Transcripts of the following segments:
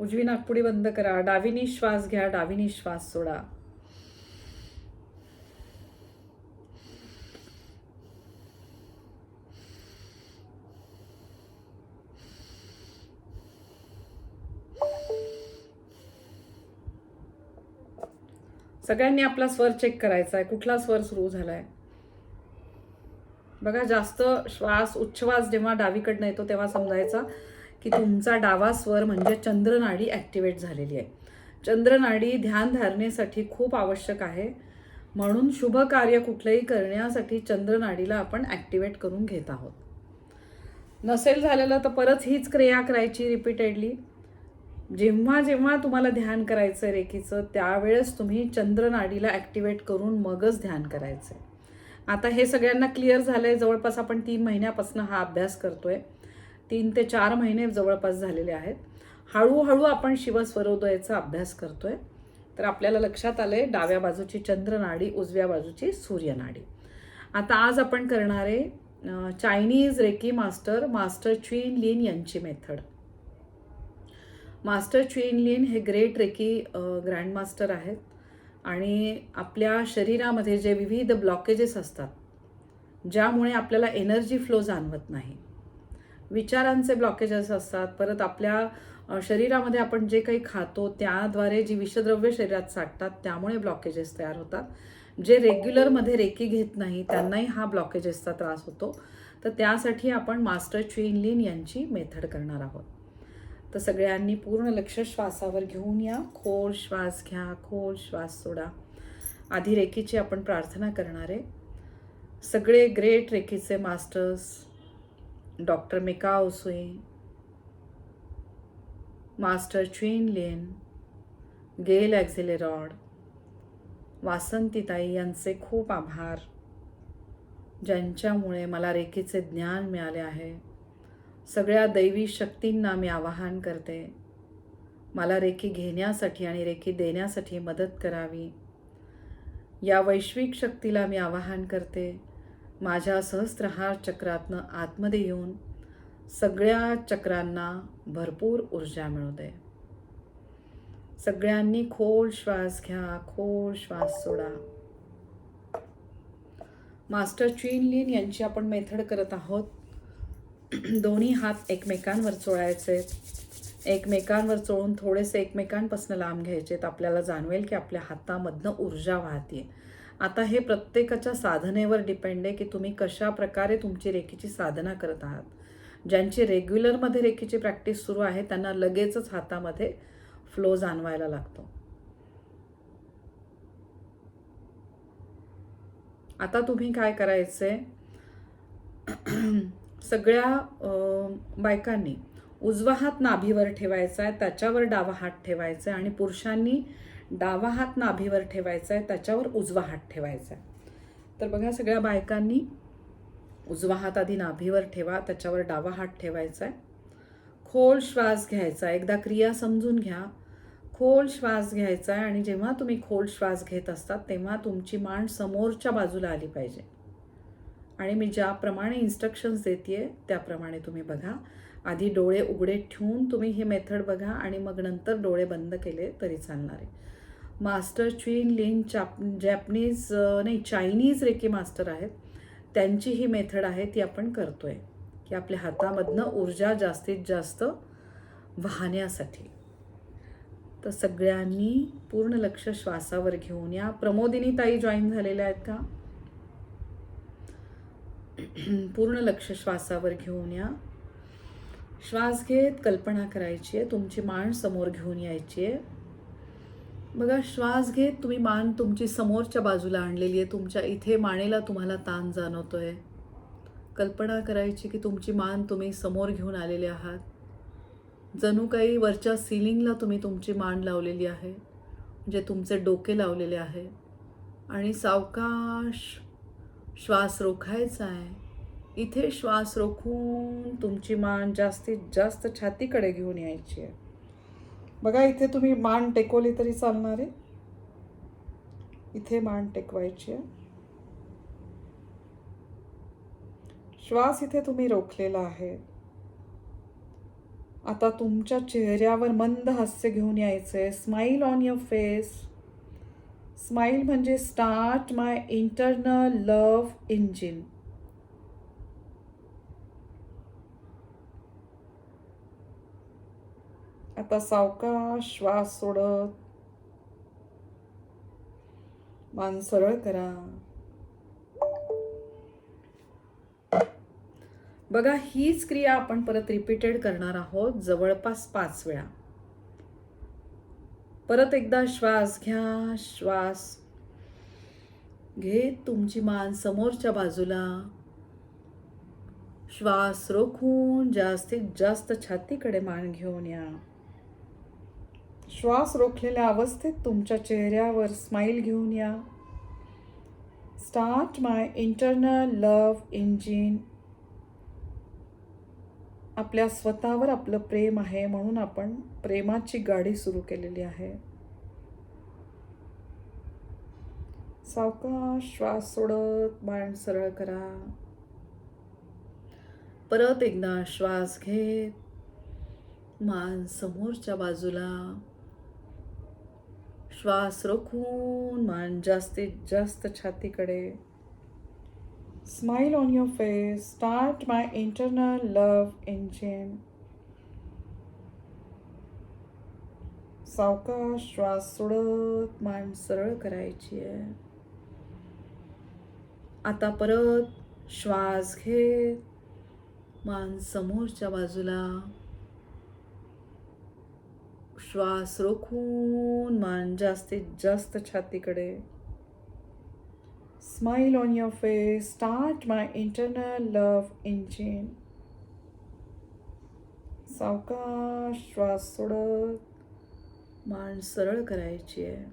उजवी नागपुडी बंद करा. डावीनी श्वास घ्या. डावीनी श्वास सोडा. सगळ्यांनी आपला स्वर चेक करायचा आहे कुठला स्वर सुरू झालाय? बघा जास्त श्वास उच्छ्वास जेव्हा डावीकडनं येतो तेव्हा समजायचा. की तुमचा डावा स्वर म्हणजे चंद्रनाडी ॲक्टिवेट झालेली आहे. चंद्रनाडी ध्यान धारणेसाठी खूप आवश्यक आहे. म्हणून शुभ कार्य कुठलंही करण्यासाठी चंद्रनाडीला आपण ॲक्टिवेट करून घेत आहोत. नसेल झालेलं तर परत हीच क्रिया करायची रिपीटेडली. जेव्हा जेव्हा तुम्हाला ध्यान करायचं आहे रेखीचं त्यावेळेस तुम्ही चंद्रनाडीला ॲक्टिवेट करून मगच ध्यान करायचं आहे आता हे सगळ्यांना क्लिअर झालं आहे जवळपास आपण तीन महिन्यापासून हा अभ्यास करतो आहे तीन ते चार महिने जवळपास झालेले आहेत. हळूहळू आपण शिवस्वरोदयाचा अभ्यास करतोय. तर आपल्याला लक्षात आलं आहे डाव्या बाजूची चंद्रनाडी उजव्या बाजूची सूर्यनाडी. आता आज आपण करणारे Chinese reiki master master Chwin Lin यांची मेथड. मास्टर च्वीन लिन हे ग्रेट रेकी ग्रँडमास्टर आहेत. आणि आपल्या शरीरामध्ये जे विविध ब्लॉकेजेस असतात ज्यामुळे आपल्याला एनर्जी फ्लो जाणवत नाही. विचारांचे ब्लॉकेजेस असतात. परत आपल्या शरीरामध्ये आपण जे काही खातो त्याद्वारे जी विषद्रव्य शरीरात साठतात त्यामुळे ब्लॉकेजेस तयार होतात. जे रेग्युलरमध्ये रेकी घेत नाही त्यांनाही हा ब्लॉकेजेसचा त्रास होतो. तर त्यासाठी आपण मास्टर च्विन लिन यांची मेथड करणार आहोत. तर सगळ्यांनी पूर्ण लक्ष श्वासावर घेऊन या. खोल श्वास घ्या खोल श्वास सोडा. आधी रेकीची आपण प्रार्थना करणार आहे. सगळे great रेकीचे masters doctor Mikao Usui master Chwin Lin Gail ॲक्झिलेरॉड वासंतीताई यांचे खूप आभार ज्यांच्यामुळे मला रेखेचे ज्ञान मिळाले आहे. सगळ्या दैवी शक्तींना मी आवाहन करते. मला रेखी घेण्यासाठी आणि रेखी देण्यासाठी मदत करावी. या वैश्विक शक्तीला मी आवाहन करते. माझ्या सहस्त्रहार चक्रातनं आतमध्ये येऊन सगळ्या चक्रांना भरपूर ऊर्जा मिळू दे सगळ्यांनी खोल श्वास घ्या खोल श्वास सोडा. मास्टर चीन लिन यांची आपण मेथड करत आहोत. दोन्ही हात एकमेकांवर चोळायचे. एकमेकांवर चोळून थोडेसे एकमेकांपासून लांब घ्यायचे तर आपल्याला जाणवेल की आपल्या हातामधनं ऊर्जा वाहते आता हे प्रत्येकाच्या साधनेवर डिपेंड आहे की तुम्ही कशा प्रकारे तुमची रेखीची साधना करत आहात. ज्यांची रेग्युलरमध्ये रेखीची प्रॅक्टिस सुरू आहे त्यांना लगेचच हातामध्ये फ्लो जाणवायला लागतो. आता तुम्ही काय करायचंय? सगळ्या बायकांनी उजवा हात नाभीवर ठेवायचा आहे त्याच्यावर डावा हात ठेवायचा आहे आणि पुरुषांनी डावा हात नाभीवर ठेवायचा आहे त्याच्यावर उजवा हात ठेवायचा आहे तर बघा सगळ्या बायकांनी उजवा हात आधी नाभीवर ठेवा त्याच्यावर डावा हात ठेवायचा आहे खोल श्वास घ्यायचा आहे. एकदा क्रिया समजून घ्या. खोल श्वास घ्यायचा आहे आणि जेव्हा तुम्ही खोल श्वास घेत असतात तेव्हा तुमची मान समोरच्या बाजूला आली पाहिजे. आणि मी ज्याप्रमाणे इन्स्ट्रक्शन्स देते त्याप्रमाणे तुम्ही बघा. आधी डोळे उघडे ठेवून तुम्ही ही मेथड बघा आणि मग नंतर डोळे बंद केले तरी चालणार. आहे मास्टर च्विन लिन चाप जॅपनीज नाही चायनीज रेकी मास्टर आहेत. त्यांची ही मेथड आहे ती आपण करतो आहे की आपल्या हातामधनं ऊर्जा जास्तीत जास्त वाहण्यासाठी. तर सगळ्यांनी पूर्ण लक्ष श्वासावर घेऊन या. प्रमोदिनी ताई जॉईन झालेल्या आहेत का? पूर्ण लक्ष श्वासावर घेऊन या. श्वास घेत कल्पना करायची आहे. तुमची मान समोर घेऊन यायची आहे. बघा श्वास घेत तुम्ही मान तुमची समोरच्या बाजूला आणलेली आहे. तुमच्या इथे मानेला तुम्हाला ताण जाणवतो आहे कल्पना करायची की तुमची मान तुम्ही समोर घेऊन आलेले आहात. जणू काही वरच्या सिलिंगला तुम्ही तुमची मान लावलेली आहे. म्हणजे तुमचे डोके लावलेले आहे. आणि सावकाश श्वास रोखायचा आहे. इथे श्वास रोखून तुमची मान जास्तीत जास्त छातीकडे घेऊन यायची आहे. बघा इथे तुम्ही मान टेकवली तरी चालणार आहे. इथे मान टेकवायची आहे. श्वास इथे तुम्ही रोखलेला आहे. आता तुमच्या चेहऱ्यावर मंद हास्य घेऊन यायचंय. Smile on your face smile म्हणजे start my internal love engine आता सावकाश श्वास सोडत. मान सरळ करा. बघा हीच क्रिया आपण परत रिपीटेड करणार आहोत जवळपास पाच वेळा. परत एकदा श्वास घ्या श्वास घेत तुमची मान समोरच्या बाजूला. श्वास रोखून जास्तीत जास्त छातीकडे मान घेऊन या. श्वास रोखलेल्या अवस्थेत तुमच्या चेहऱ्यावर स्माईल घेऊन या. Start my internal love engine आपल्या स्वतःवर आपलं प्रेम आहे म्हणून आपण प्रेमाची गाडी सुरू केलेली आहे. सावकाश श्वास सोडत मान सरळ करा. परत एकदा श्वास घेत. मान समोरच्या बाजूला. श्वास रोखून मान जास्तीत जास्त छातीकडे. Smile on your face start my internal love engine सावकाश श्वास सोडत मान सरळ करायची आहे. आता परत श्वास घेत मान समोरच्या बाजूला. श्वास रोखून मान जास्तीत जास्त छातीकडे. Smile on your face start my internal love engine सावकाश श्वास सोडत. मान सरळ करायची आहे.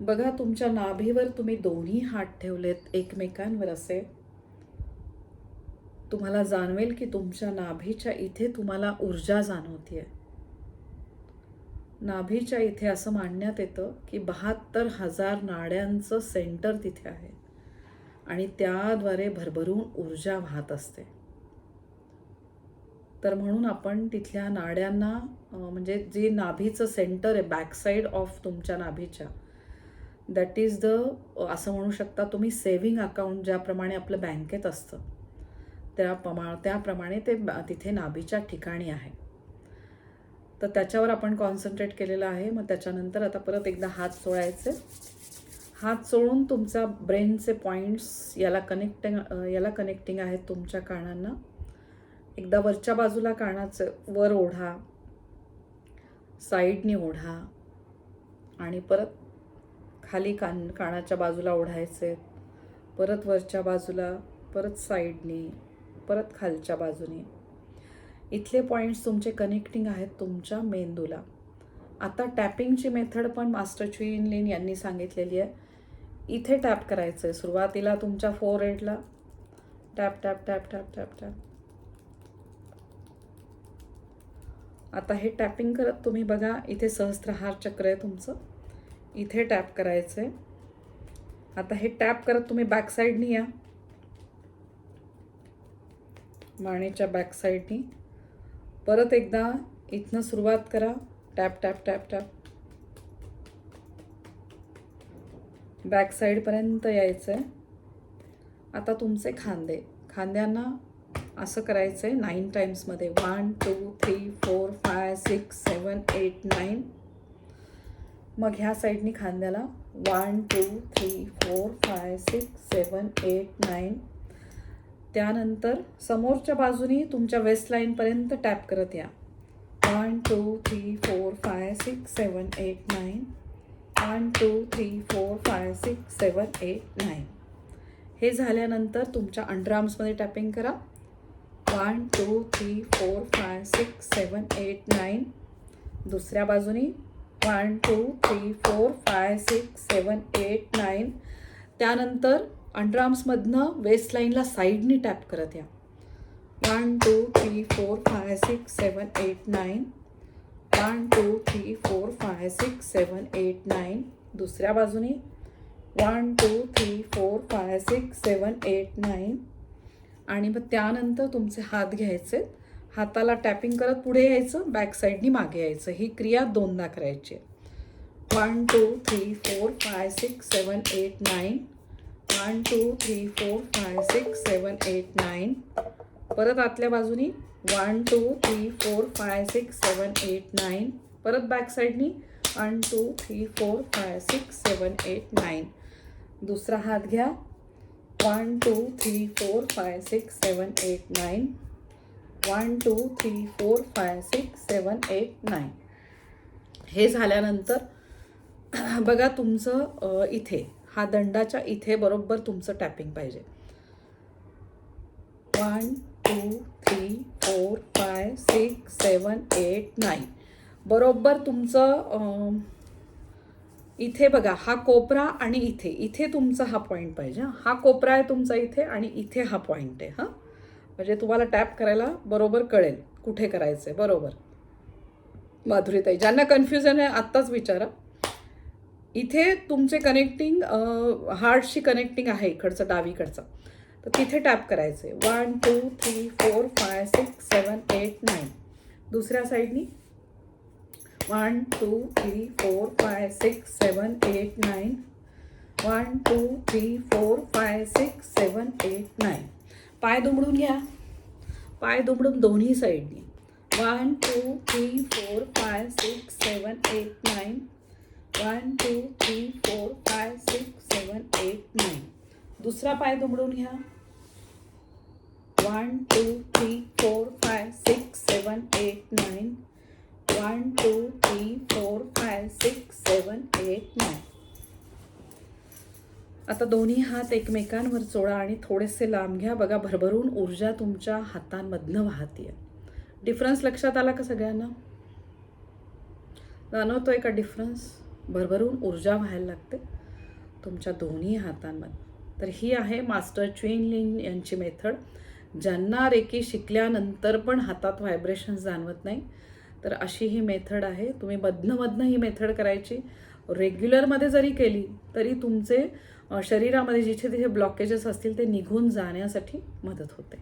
बघा तुमच्या नाभीवर तुम्ही दोन्ही हात ठेवलेत एकमेकांवर असे. तुम्हाला जाणवेल की तुमच्या नाभीच्या इथे तुम्हाला ऊर्जा जाणवतीये. नाभीच्या इथे असं मानण्यात येतं की बहात्तर हजार नाड्यांचं सेंटर तिथे आहे आणि त्याद्वारे भरभरून ऊर्जा वाहत असते. तर म्हणून आपण तिथल्या नाड्यांना म्हणजे जे नाभीचं सेंटर आहे बॅकसाईड ऑफ तुमच्या नाभीच्या दॅट इज द असं म्हणू शकता तुम्ही सेव्हिंग अकाउंट ज्याप्रमाणे आपलं बँकेत असतं. त्या प्रमा त्याप्रमाणे ते तिथे नाभीच्या ठिकाणी आहे. तर त्याच्यावर आपण कॉन्सन्ट्रेट केलेलं आहे. मग त्याच्यानंतर आता परत एकदा हात चोळायचे. हात चोळून तुमचा ब्रेनचे पॉईंट्स याला कनेक्टिंग याला कनेक्टिंग आहेत तुमच्या कानांना. एकदा वरच्या बाजूला कानाचं वर ओढा. साईडनी ओढा. आणि परत खाली कान कानाच्या बाजूला ओढायचे. परत वरच्या बाजूला परत साईडनी परत खालच्या बाजूने. इथले पॉईंट्स तुमचे कनेक्टिंग आहेत तुमच्या मेंदूला आता टॅपिंगची मेथड पण मास्टर च्युईन लिन यांनी सांगितलेली आहे. इथे टॅप करायचं आहे सुरुवातीला तुमच्या फोर एडला tap tap tap tap tap tap आता हे टॅपिंग करत तुम्ही बघा इथे सहस्त्रहार चक्र आहे तुमचं. इथे टॅप करायचं आहे आता हे टॅप करत तुम्ही बॅक साईडनी या. मानेच्या बॅक साईडनी परत एकदा इथनं सुरुवात करा. Tap tap tap tap. Back साईडपर्यंत यायचं आहे आता तुमचे खांदे. खांद्यांना असं करायचं आहे nine टाईम्समध्ये one two three four five six seven eight nine मग ह्या साईडनी खांद्याला one two three four five six seven eight nine त्यानंतर समोरच्या बाजूनी तुमच्या वेस्ट लाईनपर्यंत टॅप करत या. One two three four five six seven eight nine one two three four five six seven eight nine हे झाल्यानंतर तुमच्या अंडरआर्म्समध्ये टॅपिंग करा. One two three four five six seven eight nine दुसऱ्या बाजूनी. One two three four five six seven eight nine त्यानंतर अंडरआर्म्समधनं waste लाईनला साईडनी टॅप करत या. One two three four five six seven eight nine one two three four five six seven eight nine दुसऱ्या बाजूनी. One two three four five six seven eight nine आणि मग त्यानंतर तुमचे हात घ्यायचे. हाताला टॅपिंग करत पुढे यायचं बॅक साईडनी मागे यायचं. ही क्रिया दोनदा करायची आहे. One two three four five six seven eight nine one two three four five six seven eight nine. परत आतल्या बाजूनी. One two three four five six seven eight nine. परत बॅक साईडनी one two three four five six seven eight nine. दुसरा हात घ्या. One two three four five six seven eight nine. One two three four five six seven eight nine. हे झाल्यानंतर बघा तुमचं इथे. हा दंडाच्या इथे बरोबर तुमचं टॅपिंग पाहिजे. One two three four five six seven eight nine बरोबर तुमचं इथे बघा हा कोपरा आणि इथे. इथे तुमचा हा पॉईंट पाहिजे हा. कोपरा आहे तुमचा इथे आणि इथे हा पॉईंट आहे हां. म्हणजे तुम्हाला टॅप करायला बरोबर कळेल कुठे करायचं आहे बरोबर. माधुरीताई ज्यांना कन्फ्युजन आहे आत्ताच विचारा. इथे तुमचे कनेक्टिंग हार्टशी कनेक्टिंग आहे इकडचं डावीकडचं. तर तिथे टॅप करायचं आहे one two three four five six seven eight nine दुसऱ्या साईडनी one two three four five six seven eight nine one two three four five six seven eight nine पाय दुमडून घ्या. पाय दुमडून दोन्ही साईडनी one two three four five six seven eight nine one two three four five six seven eight nine दुसरा पाय दुमडून घ्या. One two three four five six seven eight nine one two three four five six seven eight nine आता दोन्ही हात एकमेकांवर चोळा आणि थोडेसे लांब घ्या. बघा भरभरून ऊर्जा तुमच्या हातांमधनं वाहतीये. डिफरन्स लक्षात आला का सगळ्यांना? जाणवतोय का डिफरन्स भरभरून ऊर्जा व्हायला लागते तुमच्या दोन्ही हातांमध्ये. तर ही आहे मास्टर च्वेन लिन यांची मेथड. ज्यांना रेकी शिकल्यानंतर पण हातात व्हायब्रेशन जाणवत नाही तर अशी ही मेथड आहे. तुम्ही मधनं ही मेथड करायची. रेग्युलरमध्ये जरी केली तरी तुमचे शरीरामध्ये जिथे तिथे ब्लॉकेजेस असतील ते निघून जाण्यासाठी मदत होते.